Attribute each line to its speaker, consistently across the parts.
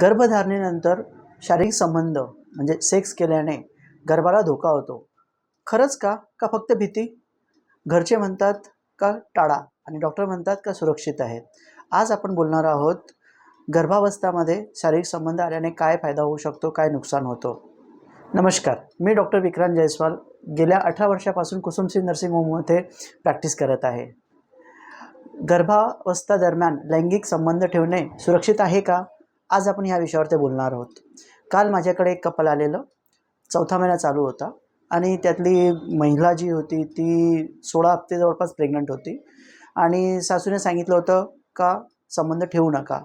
Speaker 1: गर्भधारणेनंतर शारीरिक संबंध म्हणजे सेक्स केल्याने गर्भाला धोका होतो. खरंच का? का फक्त भीती? घरचे म्हणतात का टाळा आणि डॉक्टर म्हणतात का सुरक्षित आहे? आज आपण बोलणार आहोत गर्भावस्थामध्ये शारीरिक संबंध आल्याने काय फायदा होऊ शकतो काय नुकसान होतो? नमस्कार मी डॉक्टर विक्रांत जयस्वाल गेल्या अठरा वर्षापासून कुसुमसिंग नर्सिंग होममध्ये प्रॅक्टिस करत आहे. गर्भावस्था दरम्यान लैंगिक संबंध ठेवणे सुरक्षित आहे का? आज आपण ह्या विषयावरती बोलणार आहोत. काल माझ्याकडे एक कपल आलेलं. चौथा महिना चालू होता. आणि त्यातली महिला जी होती ती सोळा हप्ते जवळपास प्रेग्नंट होती. आणि सासूने सांगितलं होतं का संबंध ठेवू नका.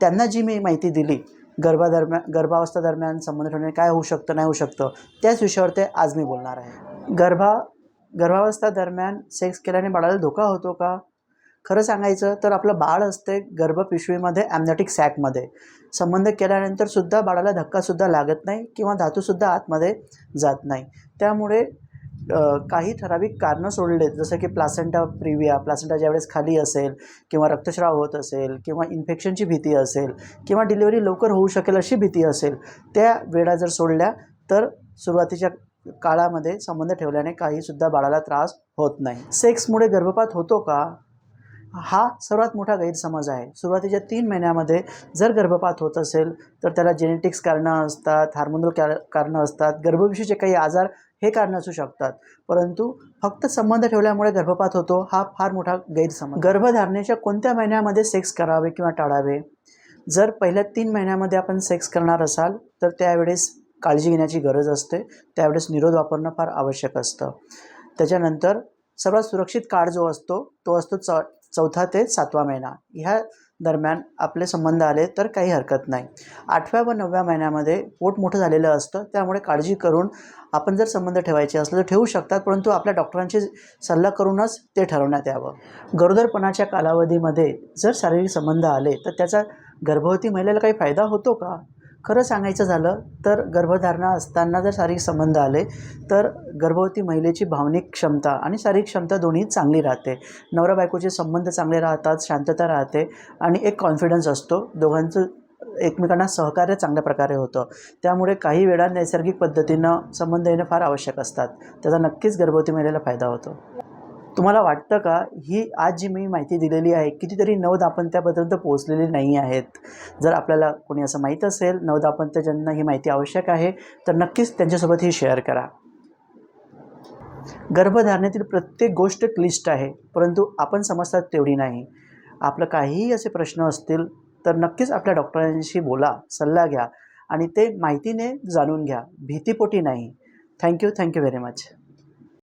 Speaker 1: त्यांना जी मी माहिती दिली गर्भादरम्यान गर्भावस्था दरम्यान संबंध ठेवणे काय होऊ शकतं नाही होऊ शकतं त्याच विषयावरती आज मी बोलणार आहे. गर्भा गर्भावस्था दरम्यान सेक्स केल्याने बाळाला धोका होतो का? खरं सांगायचं तर आपलं बाळ असते गर्भपिशवीमध्ये ॲमनेटिक सॅकमध्ये संबंध केल्यानंतर सुद्धा बाळाला धक्कासुद्धा लागत नाही किंवा धातूसुद्धा आतमध्ये जात नाही. त्यामुळे काही ठराविक कारणं सोडलेत जसं की प्लासेंटा प्रिविया प्लासेंटा ज्यावेळेस खाली असेल किंवा रक्तस्राव होत असेल किंवा इन्फेक्शनची भीती असेल किंवा डिलिव्हरी लवकर होऊ शकेल अशी भीती असेल त्या वेळा जर सोडल्या तर सुरुवातीच्या काळामध्ये संबंध ठेवल्याने काहीसुद्धा बाळाला त्रास होत नाही. सेक्समुळे गर्भपात होतो का? हा सर्वात मोठा गैरसमज आहे. सुरुवातीच्या तीन महिन्यामध्ये जर गर्भपात होत असेल तर त्याला जेनेटिक्स कारणं असतात हार्मोनल कार कारणं असतात गर्भविषयीचे काही आजार हे कारणं असू शकतात. परंतु फक्त संबंध ठेवल्यामुळे गर्भपात होतो हा फार मोठा गैरसमज गर्भधारणेच्या कोणत्या महिन्यामध्ये सेक्स करावे किंवा टाळावे? जर पहिल्या तीन महिन्यामध्ये आपण सेक्स करणार असाल तर त्यावेळेस काळजी घेण्याची गरज असते. त्यावेळेस निरोध वापरणं फार आवश्यक असतं. त्याच्यानंतर सर्वात सुरक्षित काळ जो असतो तो असतो च चौथा ते सातवा महिना. ह्या दरम्यान आपले संबंध आले तर काही हरकत नाही. आठव्या व नवव्या महिन्यामध्ये पोट मोठं झालेलं असतं. त्यामुळे काळजी करून आपण जर संबंध ठेवायचे असले तर ठेवू शकतात परंतु आपल्या डॉक्टरांची सल्ला करूनच ते ठरवण्यात यावं. गरोदरपणाच्या कालावधीमध्ये जर शारीरिक संबंध आले तर त्याचा गर्भवती महिलेला काही फायदा होतो का? खरं सांगायचं झालं तर गर्भधारणा असताना जर शारीरिक संबंध आले तर गर्भवती महिलेची भावनिक क्षमता आणि शारीरिक क्षमता दोन्ही चांगली राहते. नवरा बायकोचे संबंध चांगले राहतात शांतता राहते आणि एक कॉन्फिडन्स असतो. दोघांचं एकमेकांना सहकार्य चांगल्या प्रकारे होतं. त्यामुळे काही वेळा नैसर्गिक पद्धतीनं संबंध येणं फार आवश्यक असतात. त्याचा नक्कीच गर्भवती महिलेला फायदा होतो. तुम्हाला वाटतं का? ही आज जी मी माहिती दिलेली आहे कितीतरी नवदापंत्यापर्यंत पोहोचलेली नाही आहेत. जर आपल्याला कोणी असं माहीत असेल नवदापंत ज्यांना ही माहिती आवश्यक आहे तर नक्कीच त्यांच्यासोबत ही शेअर करा. गर्भधारणेतील प्रत्येक गोष्ट क्लिष्ट आहे परंतु आपण समजतात तेवढी नाही. आपलं काहीही असे प्रश्न असतील तर नक्कीच आपल्या डॉक्टरांशी बोला सल्ला घ्या आणि ते माहितीने जाणून घ्या. भीतीपोटी नाही. Thank you thank you very much.